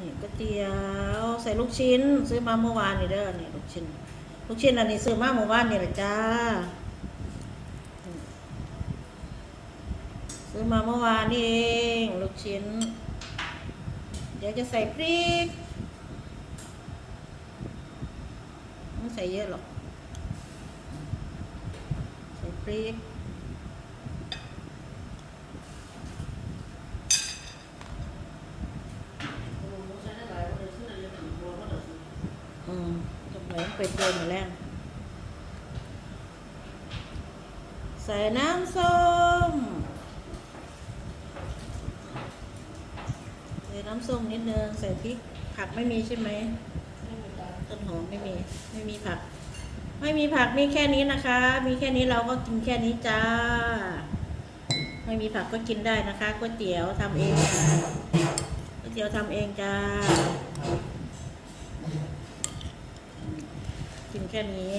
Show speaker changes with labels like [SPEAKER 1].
[SPEAKER 1] นี่ก๋วยเตี๋ยวใส่ลูกชิ้น ซื้อมาเมื่อวานนี่เด้อนี่ลูกชิ้น ลูกชิ้นอันนี้ซื้อมาเมื่อวานนี่แหละจ้า ซื้อมาเมื่อวานนี่เองลูกชิ้น เดี๋ยวจะใส่พริกไม่ใส่เยอะหรอก ใส่พริก อืมจะเหมือนไปเติมมาแล้วใส่น้ำส้มใส่น้ำส้มนิดนึง ใส่พริก ผักไม่มีใช่ไหมต้นหอมไม่มี ไม่มีผัก ไม่มีผักมีแค่นี้นะคะ มีแค่นี้เราก็กินแค่นี้จ้า ไม่มีผักก็กินได้นะคะก๋วยเตี๋ยวทำเองจ้าก๋วยเตี๋ยวทำเองจ้า แค่นี้